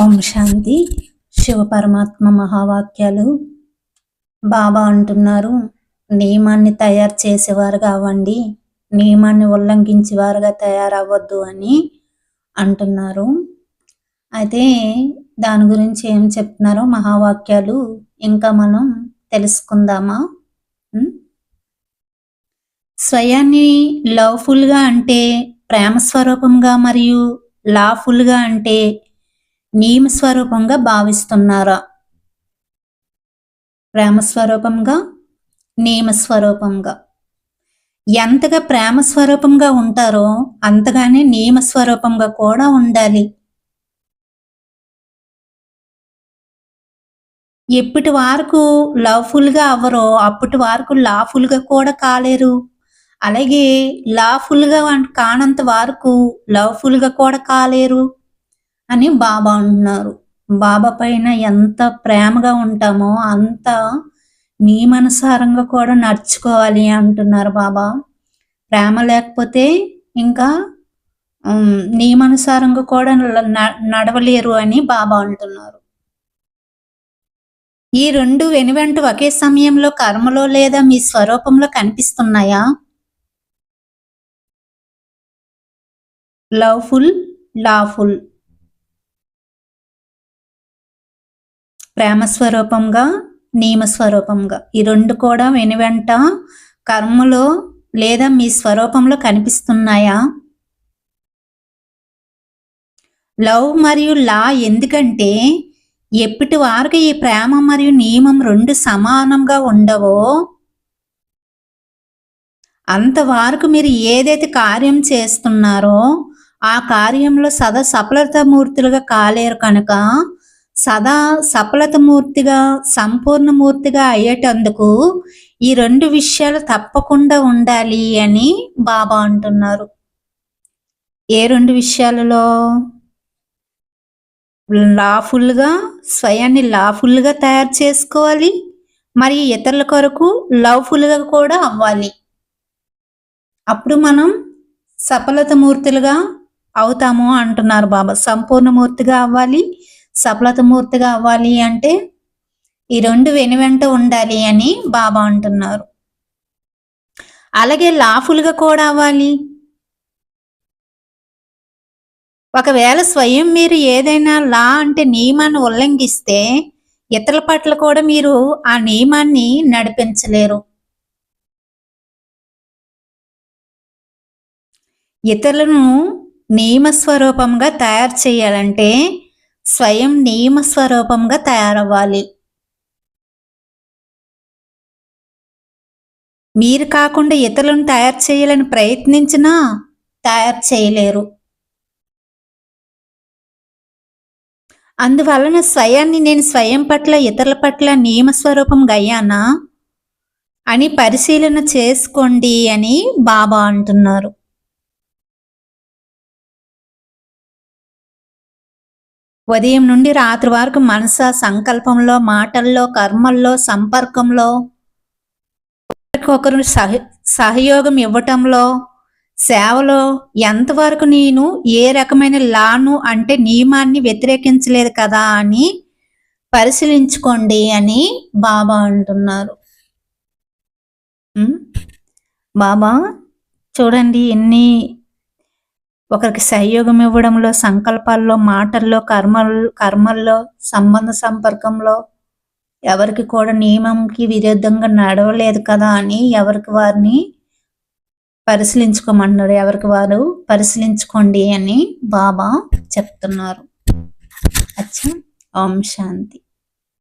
ఓం శాంతి. శివ పరమాత్మ మహావాక్యాలు. బాబా అంటున్నారు నియమాన్ని తయారు చేసేవారుగా అవ్వండి నియమాన్ని ఉల్లంఘించేవారుగా తయారవ్వద్దు అని అంటున్నారు. అయితే దాని గురించి ఏం చెప్తున్నారో మహావాక్యాలు ఇంకా మనం తెలుసుకుందామా? స్వయాన్ని లవ్ఫుల్గా అంటే ప్రేమ స్వరూపంగా మరియు లాఫుల్గా అంటే నియమ స్వరూపంగా భావిస్తున్నారా? ప్రేమ స్వరూపంగా నియమ స్వరూపంగా ఎంతగా ప్రేమ స్వరూపంగా ఉంటారో అంతగానే నియమ స్వరూపంగా కూడా ఉండాలి. ఎప్పటి వరకు లవ్ఫుల్గా అవ్వరో అప్పటి వరకు లాఫుల్గా కూడా కాలేరు. అలాగే లాఫుల్గా కానంత వరకు లవ్ఫుల్గా కూడా కాలేరు. అని బాబా అంటున్నారు. బాబా పైన ఎంత ప్రేమగా ఉంటామో అంత నియమానుసారంగా కూడా నడుచుకోవాలి అంటున్నారు బాబా. ప్రేమ లేకపోతే ఇంకా నియమానుసారంగా కూడా నడవలేరు అని బాబా అంటున్నారు. ఈ రెండు వెనువెంట ఒకే సమయంలో కర్మలో లేదా మీ స్వరూపంలో కనిపిస్తున్నాయా? లవ్ఫుల్ లాఫుల్. ప్రేమ స్వరూపంగా నియమ స్వరూపంగా ఈ రెండు కూడా వెనువెంట కర్మలో లేదా మీ స్వరూపంలో కనిపిస్తున్నాయా? లవ్ మరియు లా ఎందుకంటే ఎప్పటి వారికి ఈ ప్రేమ మరియు నియమం రెండు సమానంగా ఉండవో అంతవరకు మీరు ఏదైతే కార్యం చేస్తున్నారో ఆ కార్యంలో సదా సఫలతామూర్తులుగా కాలేరు కనుక సదా సఫలత మూర్తిగా సంపూర్ణ మూర్తిగా అయ్యేటందుకు ఈ రెండు విషయాలు తప్పకుండా ఉండాలి అని బాబా అంటున్నారు. ఏ రెండు విషయాలలో? లాఫుల్గా స్వయాన్ని లాఫుల్గా తయారు చేసుకోవాలి. మరియు ఇతరుల కొరకు లవ్ఫుల్గా కూడా అవ్వాలి. అప్పుడు మనం సఫలత మూర్తులుగా అవుతాము అంటున్నారు బాబా. సంపూర్ణ మూర్తిగా అవ్వాలి. సఫలతమూర్తిగా అవ్వాలి అంటే ఈ రెండు వెనువెంట ఉండాలి అని బాబా అంటున్నారు. అలాగే లాఫుల్గా కూడా అవ్వాలి. ఒకవేళ స్వయం మీరు ఏదైనా లా అంటే నియమాన్ని ఉల్లంఘిస్తే ఇతరుల పట్ల కూడా మీరు ఆ నియమాన్ని నడిపించలేరు. ఇతరులను నియమస్వరూపంగా తయారు చేయాలంటే స్వయం నియమ స్వరూపంగా తయారవ్వాలి. మీరు కాకుండా ఇతరులను తయారు చేయాలని ప్రయత్నించినా తయారు చేయలేరు. అందువలన స్వయాన్ని నేను స్వయం పట్ల ఇతరుల పట్ల నియమస్వరూపంగా అయ్యానా అని పరిశీలన చేసుకోండి అని బాబా అంటున్నారు. ఉదయం నుండి రాత్రి వరకు మనస సంకల్పంలో మాటల్లో కర్మల్లో సంపర్కంలో ఒకరికొకరు సహ సహయోగం ఇవ్వటంలో సేవలో ఎంతవరకు నేను ఏ రకమైన లాను అంటే నియమాన్ని వ్యతిరేకించలేదు కదా అని పరిశీలించుకోండి అని బాబా అంటున్నారు. బాబా చూడండి ఎన్ని ఒకరికి సహయోగం ఇవ్వడంలో సంకల్పాల్లో మాటల్లో కర్మ కర్మల్లో సంబంధ సంపర్కంలో ఎవరికి కూడా నియమంకి విరుద్ధంగా నడవలేదు కదా అని ఎవరికి వారిని పరిశీలించుకోమంటున్నారు ఎవరికి వారు పరిశీలించుకోండి అని బాబా చెప్తున్నారు. అచ్చా. ఓం శాంతి.